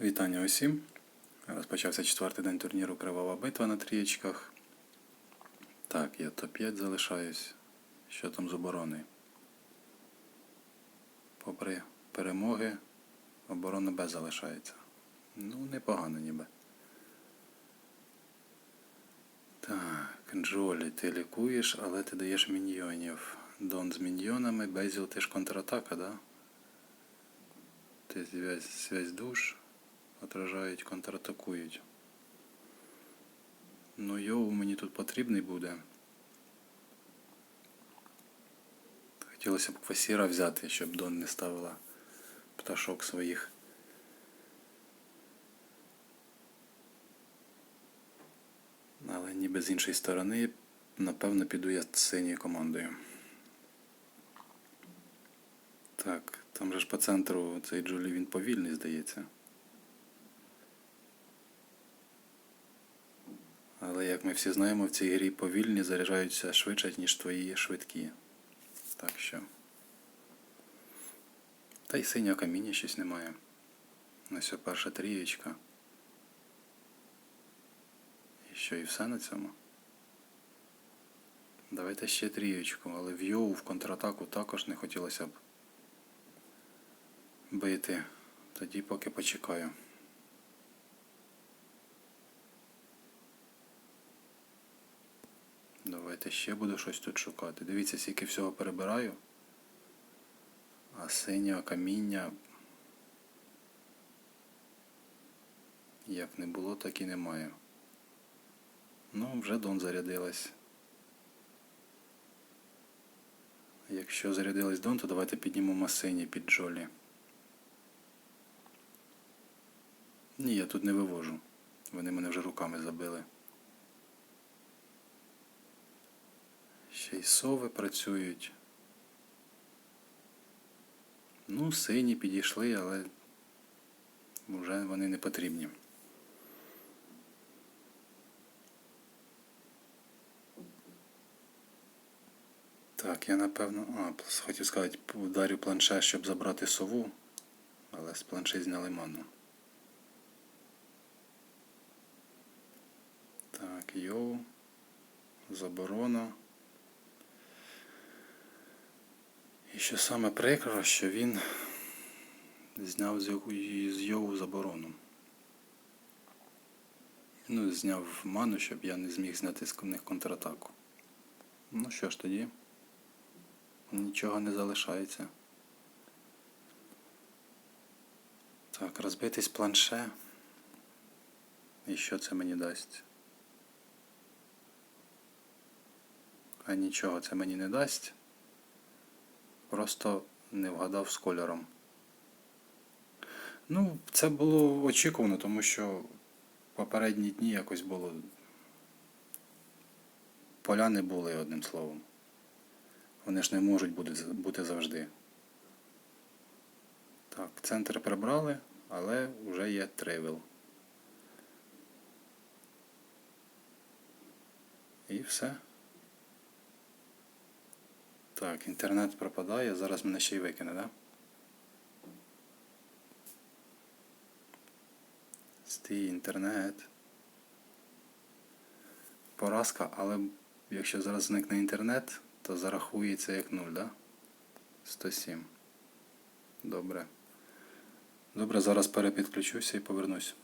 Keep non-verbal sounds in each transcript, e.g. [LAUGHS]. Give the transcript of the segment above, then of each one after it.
Вітання усім. Розпочався четвертий день турніру Кривава битва на трієчках. Так, я топ-5 залишаюсь. Що там з обороною? Попри перемоги, оборона Б залишається. Ну, непогано ніби. Так, Джолі, ти лікуєш, але ти даєш міньйонів. Дон з міньйонами, Безіл ти ж контратака, да? Ти зв'язь, душ. Отражають, контратакують. Ну, йоу мені тут потрібний буде. Хотілося б квасіра взяти, щоб Дон не ставила пташок своїх. Але ніби з іншої сторони, напевно, піду я з синьою командою. Так, там же ж по центру цей Джолі він повільний, здається. Але як ми всі знаємо, в цій грі повільні заряджаються швидше, ніж твої швидкі. Так що. Та й синього каміння щось немає. Ось перша трієчка. І що, і все на цьому? Давайте ще трієчку, але в Йоу в контратаку також не хотілося б бити. Тоді поки почекаю. Давайте ще буду щось тут шукати. Дивіться, скільки всього перебираю. А синього каміння. Як не було, так і немає. Ну, вже Дон зарядилась. Якщо зарядилась Дон, то давайте піднімемо сині під Джолі. Ні, я тут не вивожу. Вони мене вже руками забили. Ще й сови працюють. Ну, сині підійшли, але вже вони не потрібні. Так, я напевно. А, хотів сказати, ударю планше, щоб забрати сову, але з планши зняли ману. Так, йоу. Заборона. І що саме прикро, що він зняв з Йоу заборону. Ну, зняв ману, щоб я не зміг зняти з них контратаку. Ну що ж тоді? Нічого не залишається. Так, розбитись планше. І що це мені дасть? А нічого це мені не дасть. Просто не вгадав з кольором. Ну, це було очікувано, тому що попередні дні якось було. Поля не були, одним словом. Вони ж не можуть бути, завжди. Так, центр прибрали, але вже є тривел. І все. Так, інтернет пропадає, зараз мене ще й викине, да? Стій інтернет. Поразка, але якщо зараз зникне інтернет, то зарахується як 0, да? 107. Добре. Добре, зараз перепідключуся і повернусь.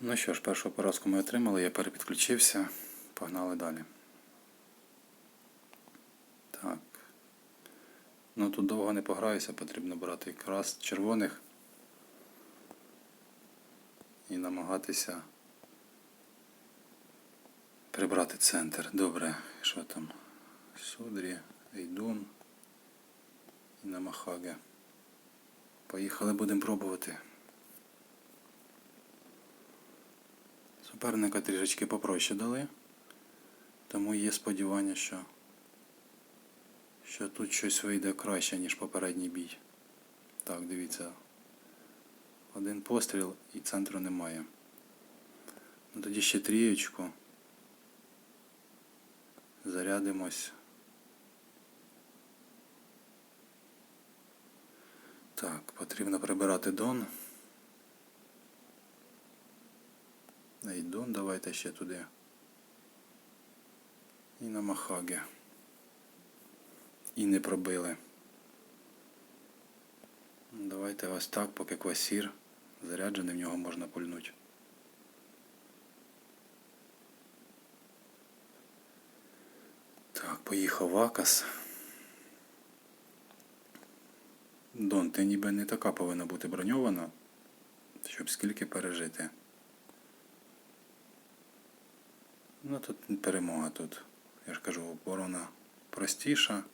Ну що ж, першу поразку ми отримали, я перепідключився. Погнали далі. Так. Ну тут довго не пограюся, потрібно брати якраз червоних і намагатися прибрати центр. Добре, що там? Судрі, Ейдун і Намахаге. Поїхали, будемо пробувати. Суперника трішечки попроще дали, тому є сподівання, що що тут щось вийде краще, ніж попередній бій. Так, дивіться. Один постріл і центру немає. Ну тоді ще трієчку. Зарядимось. Так, потрібно прибирати дон. Найдун, давайте ще туди. І на Махаге. І не пробили. Давайте ось так, поки квасір заряджений, в нього можна пульнути. Так, поїхав Акас. Дон, ти ніби не така повинна бути броньована, щоб скільки пережити. Ну тут перемога тут. Я ж кажу, оборона простіша.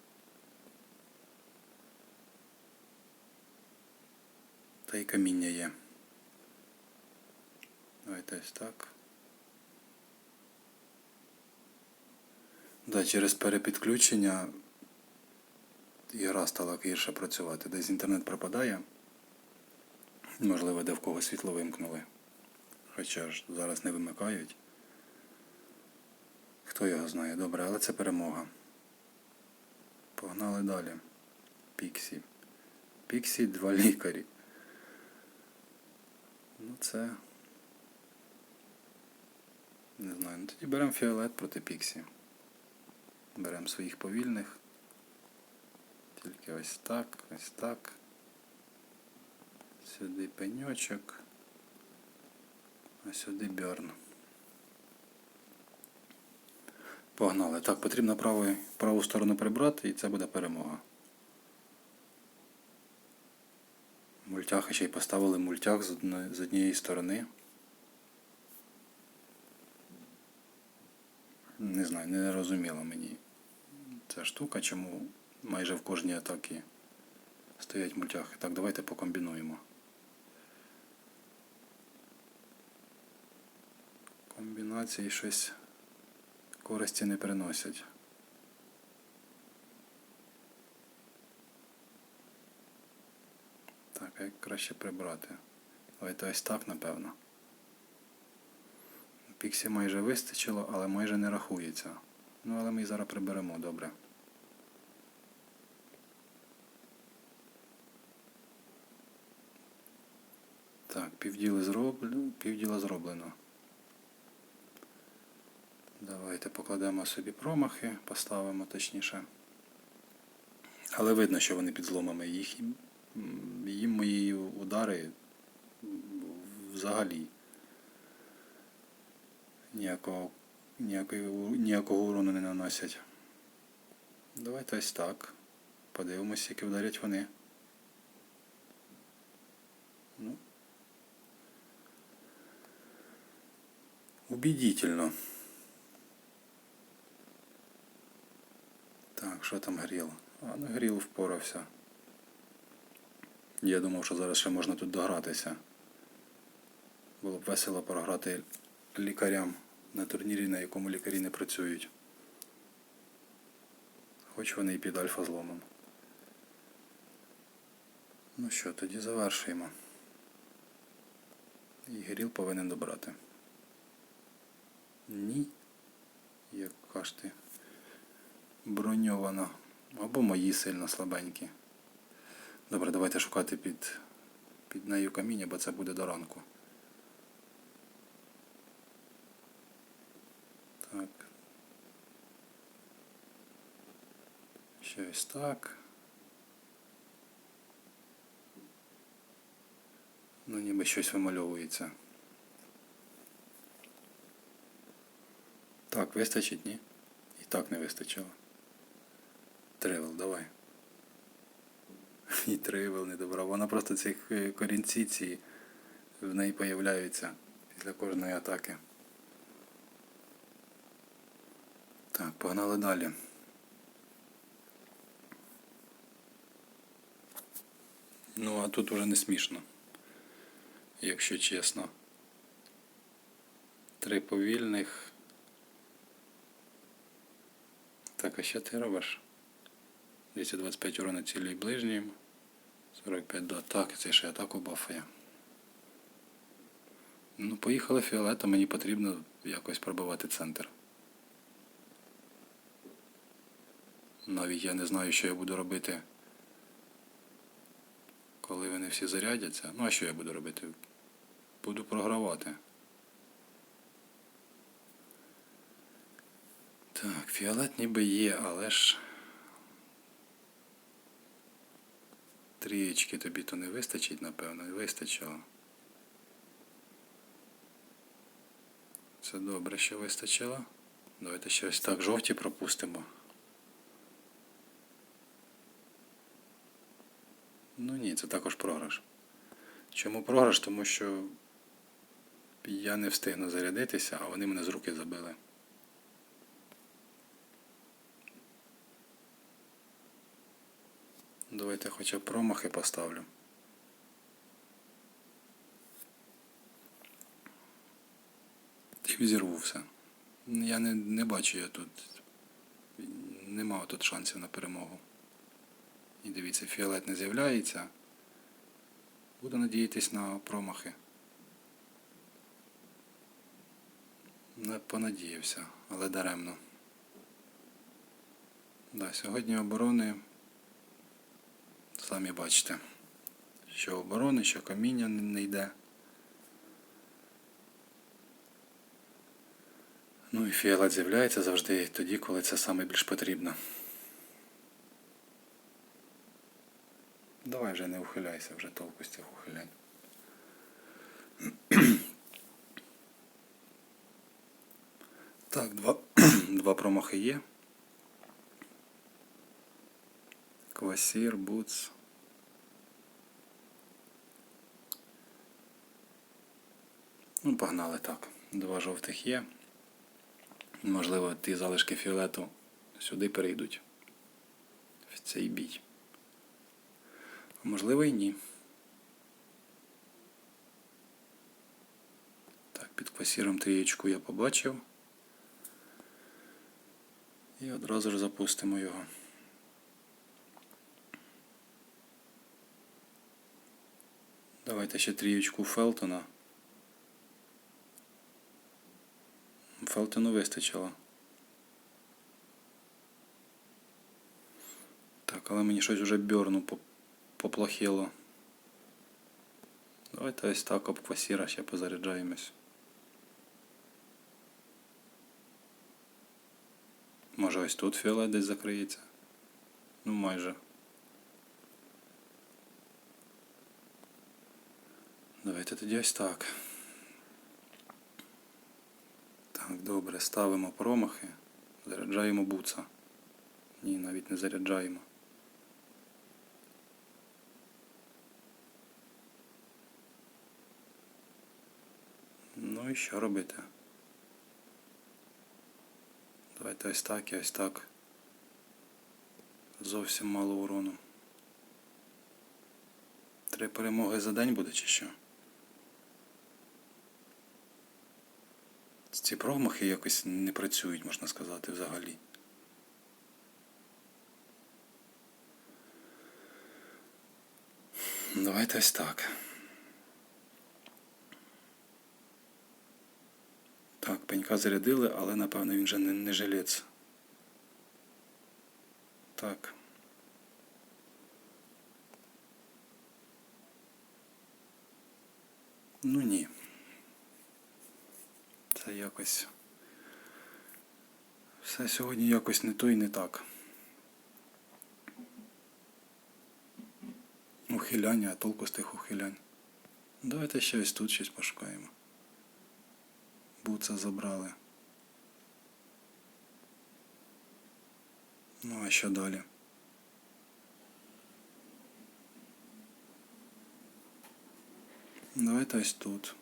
Та й каміння є. Давайте ось так. Да, через перепідключення ігра стала гірше працювати. Десь інтернет пропадає. Можливо, де в кого світло вимкнули. Хоча ж зараз не вимикають. Хто його знає, добре, але це перемога. Погнали далі. Піксі. Піксі два лікарі. Ну це. Не знаю. Ну тоді беремо фіолет проти Піксі. Беремо своїх повільних. Тільки ось так, ось так. Сюди пеньочок. А сюди бьорн. Погнали. Так, потрібно правий, праву сторону прибрати і це буде перемога. Мультяха ще й поставили мультях з, однієї сторони. Не знаю, не розуміло мені ця штука, чому майже в кожній атакі стоять мультяхи. Так, давайте покомбінуємо. Комбінації щось користі не приносять. Так, а як краще прибрати? Давайте ось так, напевно. Піксі майже вистачило, але майже не рахується. Ну, але ми її зараз приберемо, добре. Так, півділа зроблено, півділа зроблено. Давайте покладемо собі промахи, поставимо точніше. Але видно, що вони під зломами. Їх, їм мої удари взагалі ніякого, ніякої, у- ніякого урону не наносять. Давайте ось так. Подивимось, які вдарять вони. Ну. Убедительно. Так, що там гріл? А, ну гріл впорався. Я думав, що зараз ще можна тут догратися. Було б весело програти лікарям на турнірі, на якому лікарі не працюють. Хоч вони і під альфа зломом. Ну що, тоді завершуємо. І Гріл повинен добрати. Ні. Яка ж ти броньована. Або мої сильно слабенькі. Добре, давайте шукати під, під нею каміння, бо це буде до ранку. Так. Ще ось так. Ну, ніби щось вимальовується. Так, вистачить, ні? І так не вистачило. Тревел, давай. [LAUGHS] І тревел не добрав. Вона просто ці е, корінці ці в неї появляються після кожної атаки. Так, погнали далі. Ну, а тут уже не смішно. Якщо чесно. Три повільних. Так, а що ти робиш? 225 урона і ближнім. 45 до атаки, це ще атаку бафає. Ну, поїхали фіолетом, мені потрібно якось пробивати центр. Навіть я не знаю, що я буду робити, коли вони всі зарядяться. Ну а що я буду робити? Буду програвати. Так, фіолет ніби є, але ж... Трієчки тобі то не вистачить, напевно, не вистачило. Це добре, що вистачило. Давайте ще ось так жовті пропустимо. Ну ні, це також програш. Чому програш? Тому що я не встигну зарядитися, а вони мене з руки забили. Давайте хоча б промахи поставлю. І взірву все. Я не, не бачу я тут. Нема тут шансів на перемогу. І дивіться, фіолет не з'являється. Буду надіятись на промахи. Не понадіявся, але даремно. Да, сьогодні оборони, самі бачите, що оборони, що каміння не йде. Ну і фіолет з'являється завжди тоді, коли це саме більш потрібно. Давай вже не ухиляйся, вже толку з цих ухилянь. Так, два, [CLEARS THROAT] два промахи є. Квасір, буц. Ну, погнали так. Два жовтих є. Можливо, ті залишки фіолету сюди перейдуть. В цей бій. Можливо і ні. Так, під квасіром трієчку я побачив. І одразу ж запустимо його. Давайте ще трієчку Фелтона. Фелтону вистачило. Так, але мені щось вже бьорну по- поплохіло. Давайте ось так об квасіра ще позаряджаємось. Може ось тут фіолет десь закриється. Ну майже. Давайте тоді ось так. Так, добре, ставимо промахи, заряджаємо буца. Ні, навіть не заряджаємо. Ну і що робити? Давайте ось так і ось так. Зовсім мало урону. Три перемоги за день буде чи що? Ці промахи якось не працюють, можна сказати, взагалі. Давайте ось так. Так, пенька зарядили, але напевно він вже не, не жилець. Так. Ну ні. Це якось. Все сьогодні якось не то і не так. Ухиляння, а толку з тих ухилянь. Давайте ще ось тут щось пошукаємо. Буца забрали. Ну а що далі? Давайте ось тут.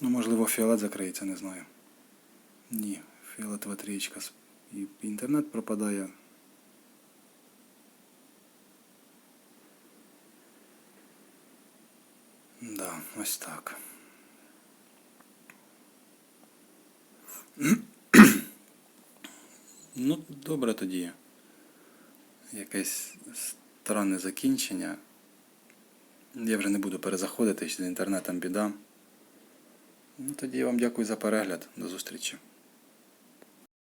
Ну, можливо, фіолет закриється, не знаю. Ні, фіолетова трієчка. І інтернет пропадає. Да, ось так. [CLEARS THROAT] Ну, добре тоді. Якесь странне закінчення. Я вже не буду перезаходити, з інтернетом біда. Ну, тоді я вам дякую за перегляд. До зустрічі.